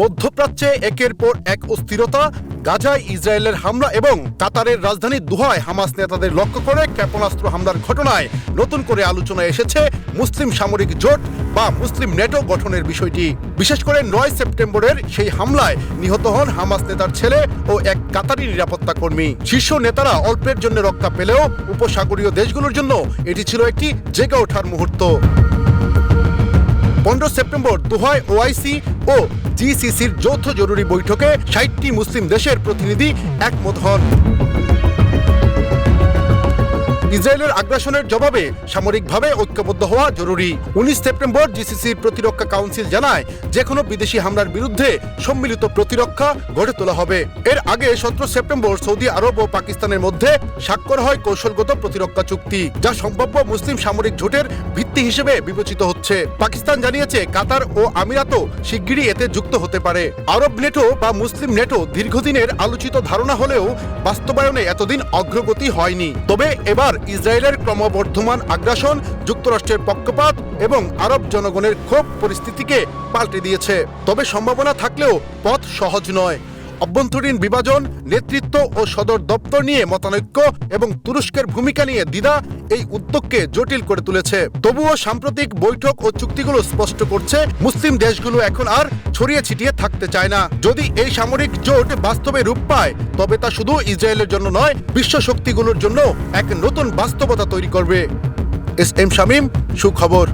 মধ্যপ্রাচ্যে একের পর এক অস্থিরতা, গাজায় ইসরায়েলের হামলা এবং কাতারের রাজধানী দুহায় হামাস নেতাদের লক্ষ্য করে ক্ষেপণাস্ত্র হামলার ঘটনায় নতুন করে আলোচনায় এসেছে মুসলিম সামরিক জোট বা মুসলিম নেটো গঠনের বিষয়টি। বিশেষ করে নয় সেপ্টেম্বরের সেই হামলায় নিহত হন হামাস নেতার ছেলে ও এক কাতারি নিরাপত্তা কর্মী। শীর্ষ নেতারা অল্পের জন্য রক্ষা পেলেও উপসাগরীয় দেশগুলোর জন্য এটি ছিল একটি জেগে ওঠার মুহূর্ত। পনেরো সেপ্টেম্বর দোহায় ওআইসি ও জিসিসির যৌথ জরুরি বৈঠকে ষাটটি মুসলিম দেশের প্রতিনিধি একমত হন। ইসরায়েলের আগ্রাসনের জবাবে সামরিকভাবে ঐক্যবদ্ধ হওয়া জরুরি। উনিশ সেপ্টেম্বর জিসিসির প্রতিরক্ষা কাউন্সিল জানায় যে কোনো বিদেশি হামলার বিরুদ্ধে সম্মিলিত প্রতিরক্ষা গড়ে তোলা হবে। এর আগে সতেরো সেপ্টেম্বর সৌদি আরব ও পাকিস্তানের মধ্যে স্বাক্ষর হয় কৌশলগত প্রতিরক্ষা চুক্তি, যা সম্ভাব্য মুসলিম সামরিক জোটের ভিত্তি হিসেবে বিবেচিত হচ্ছে। পাকিস্তান জানিয়েছে, কাতার ও আমিরাতও শিগগিরই এতে যুক্ত হতে পারে। আরব নেটো বা মুসলিম নেটো দীর্ঘদিনের আলোচিত ধারণা হলেও বাস্তবায়নে এতদিন অগ্রগতি হয়নি। তবে এবার ইসরায়েলের ক্রমবর্ধমান আগ্রাসন যুক্তরাষ্ট্রের পক্ষপাত এবং আরব জনগণের ক্ষোভ পরিস্থিতিকে পাল্টে দিয়েছে। তবে সম্ভাবনা থাকলেও পথ সহজ নয়। অভ্যন্তরীণ বিভাজন, নেতৃত্ব ও সদর দপ্তর নিয়ে মতানৈক্য এবং তুরস্কের ভূমিকা নিয়ে দ্বিধা এই উদ্যোগকে জটিল করে তুলেছে। তবুও সাম্প্রতিক বৈঠক ও চুক্তিগুলো স্পষ্ট করছে, মুসলিম দেশগুলো এখন আর ছড়িয়ে ছিটিয়ে থাকতে চায় না। যদি এই সামরিক জোট বাস্তবে রূপ পায়, তবে তা শুধু ইসরায়েলের জন্য নয়, বিশ্ব শক্তিগুলোর জন্য এক নতুন বাস্তবতা তৈরি করবে। এস এম শামীম, সুখবর।